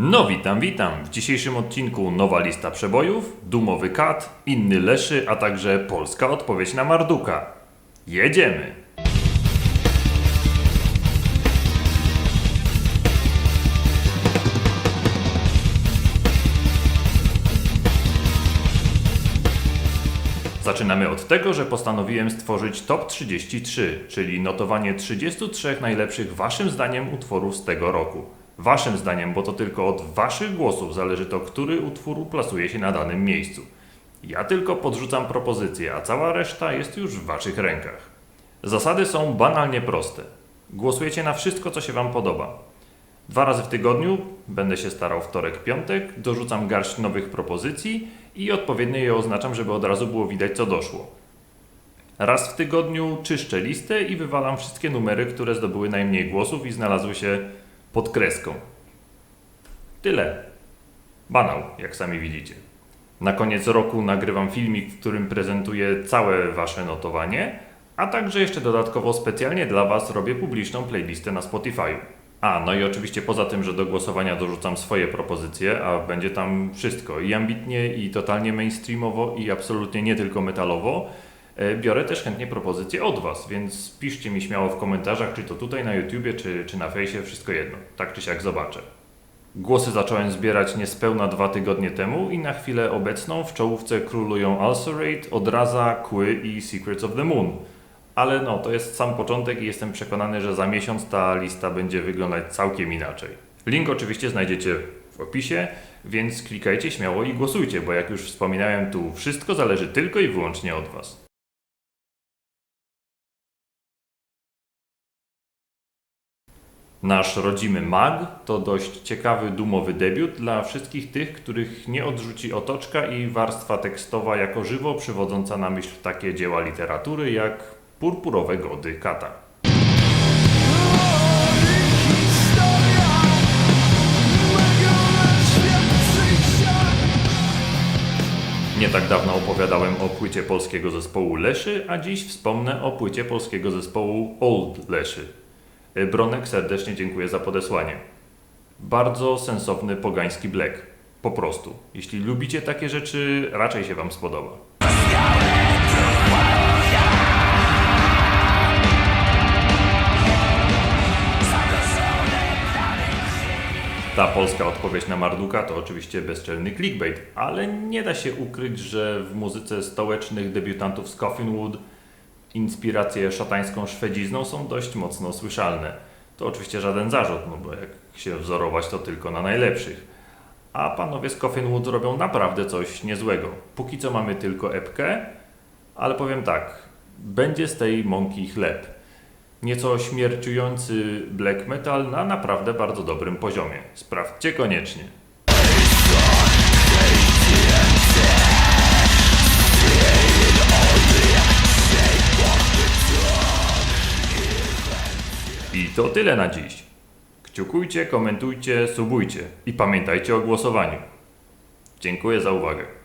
No witam, witam. W dzisiejszym odcinku nowa lista przebojów, Dumowy Kat, Inny Leszy, a także polska odpowiedź na Marduka. Jedziemy! Zaczynamy od tego, że postanowiłem stworzyć top 33, czyli notowanie 33 najlepszych waszym zdaniem utworów z tego roku. Waszym zdaniem, bo to tylko od waszych głosów zależy to, który utwór uplasuje się na danym miejscu. Ja tylko podrzucam propozycje, a cała reszta jest już w waszych rękach. Zasady są banalnie proste. Głosujecie na wszystko, co się wam podoba. Dwa razy w tygodniu, będę się starał wtorek, piątek, dorzucam garść nowych propozycji i odpowiednio je oznaczam, żeby od razu było widać, co doszło. Raz w tygodniu czyszczę listę i wywalam wszystkie numery, które zdobyły najmniej głosów i znalazły się pod kreską. Tyle. Banał, jak sami widzicie. Na koniec roku nagrywam filmik, w którym prezentuję całe wasze notowanie, a także jeszcze dodatkowo specjalnie dla was robię publiczną playlistę na Spotify. A, no i oczywiście poza tym, że do głosowania dorzucam swoje propozycje, a będzie tam wszystko i ambitnie, i totalnie mainstreamowo, i absolutnie nie tylko metalowo, biorę też chętnie propozycje od Was, więc piszcie mi śmiało w komentarzach, czy to tutaj na YouTubie, czy, czy na fejsie, wszystko jedno, tak czy siak zobaczę. Głosy zacząłem zbierać niespełna dwa tygodnie temu i na chwilę obecną w czołówce królują Ulcerate, Odraza, Kły i Secrets of the Moon. Ale no, to jest sam początek i jestem przekonany, że za miesiąc ta lista będzie wyglądać całkiem inaczej. Link oczywiście znajdziecie w opisie, więc klikajcie śmiało i głosujcie, bo jak już wspominałem, tu wszystko zależy tylko i wyłącznie od Was. Nasz rodzimy mag to dość ciekawy, dumowy debiut dla wszystkich tych, których nie odrzuci otoczka i warstwa tekstowa jako żywo przywodząca na myśl takie dzieła literatury jak Purpurowe Gody Kata. Nie tak dawno opowiadałem o płycie polskiego zespołu Leszy, a dziś wspomnę o płycie polskiego zespołu Old Leszy. Y, Bronek serdecznie dziękuję za podesłanie. Bardzo sensowny pogański black. Po prostu. Jeśli lubicie takie rzeczy, raczej się Wam spodoba. Ta polska odpowiedź na Marduka to oczywiście bezczelny clickbait, ale nie da się ukryć, że w muzyce stołecznych debiutantów z Coffinwood inspiracje szatańską szwedzizną są dość mocno słyszalne. To oczywiście żaden zarzut, no bo jak się wzorować to tylko na najlepszych. A panowie z Coffinwood robią naprawdę coś niezłego. Póki co mamy tylko epkę, ale powiem tak, będzie z tej mąki chleb. Nieco śmierciujący black metal na naprawdę bardzo dobrym poziomie. Sprawdźcie koniecznie. I to tyle na dziś. Kciukujcie, komentujcie, subujcie i pamiętajcie o głosowaniu. Dziękuję za uwagę.